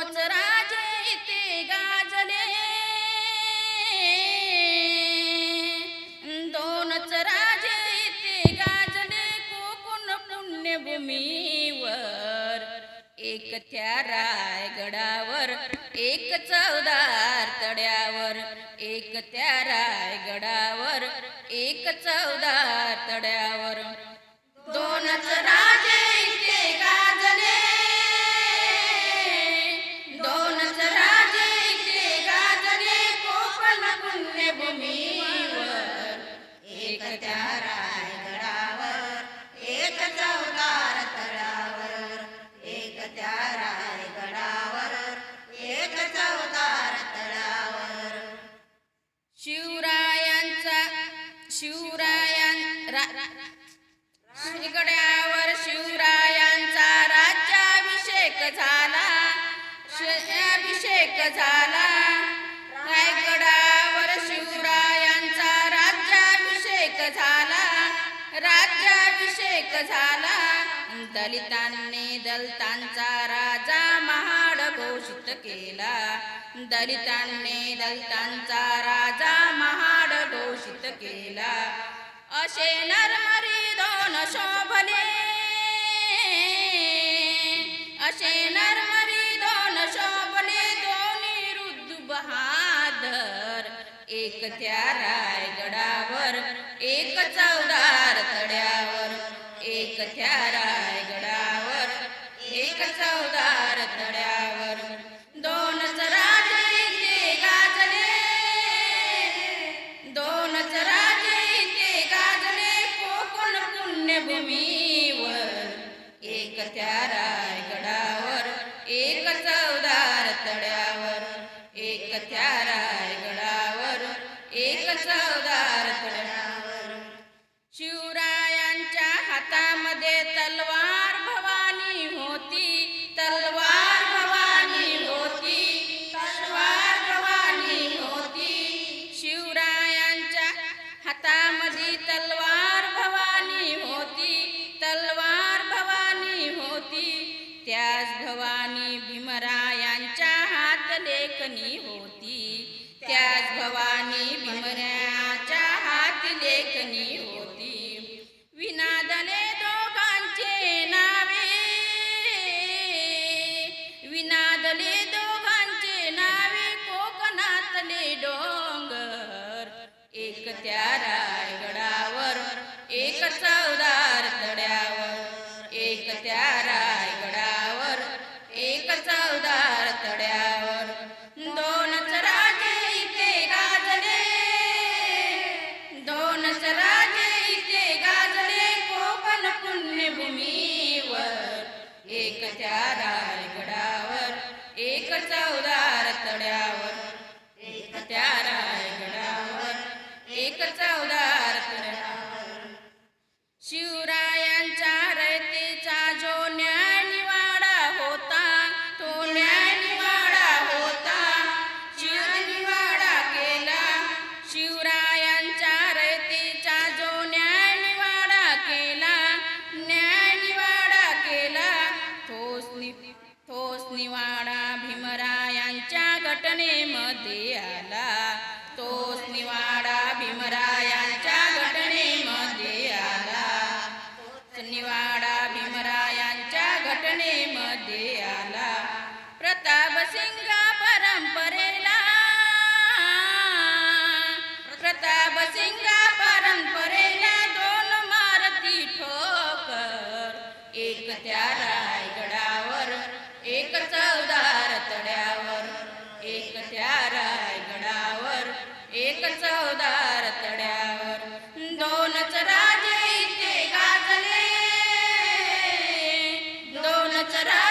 दोनच राजे ते गाजले. दोनच राजे ते गाजले कोकण पुण्यभूमीवर. एक त्या रायगडावर एक चौदार तड्यावर. एक त्या रायगडावर एक चौदार तड्यावर. भूमीवर एक त्या रायगडावर एक चौदार तळावर एक त्या रायगडावर एक चौदार तळावर. शिवरायांचा शिवरायां रा- शिवरायांचा राज्याभिषेक झाला अभिषेक झाला. झाला. दलितांनी दलितांचा राजा महाड घोषित केला. दलितांनी दलितांचा राजा महाड घोषित केला. असे नरमरी दोन शोभले. असे नरमरी दोन शोभले दोन्ही रुद्ध बहादर एक त्या रायगडावर एक चौदा सख्या रायगडावर एक चौदार तड्यावर दोनच राजे इथे गाजले. दोनच राजे इथे गाजले कोकण पुण्यभूमीवर. एक त्या रायगडावर एक चौदार तड्यावर एक त्या रायगडावर एक चौदार तलवार भवानी होती तलवार भवानी होती. त्याच भवानी भीमरायांच्या हात लेखनी होती. त्याच भवानी भीमरायाच्या हात लेखनी होती. विनादले दोघांचे नावे. विनादले दोघांचे नावे कोकणातले डोंगर. एक त्या दोनच राजे इथे गाजले कोकण पुण्यभूमीवर. एक त्या रायगडावर एक चौदार तड्यावर एक त्या रायगडावर एक चौदार तड्यावर शिवरायांच्या परंपरेला परंपरेला दोन ठोकर. एक रायगडावर एक चौदार तड्यावर एक रायगडावर एक चौदार तड्यावर राजे ते गाजले. दोनच राजे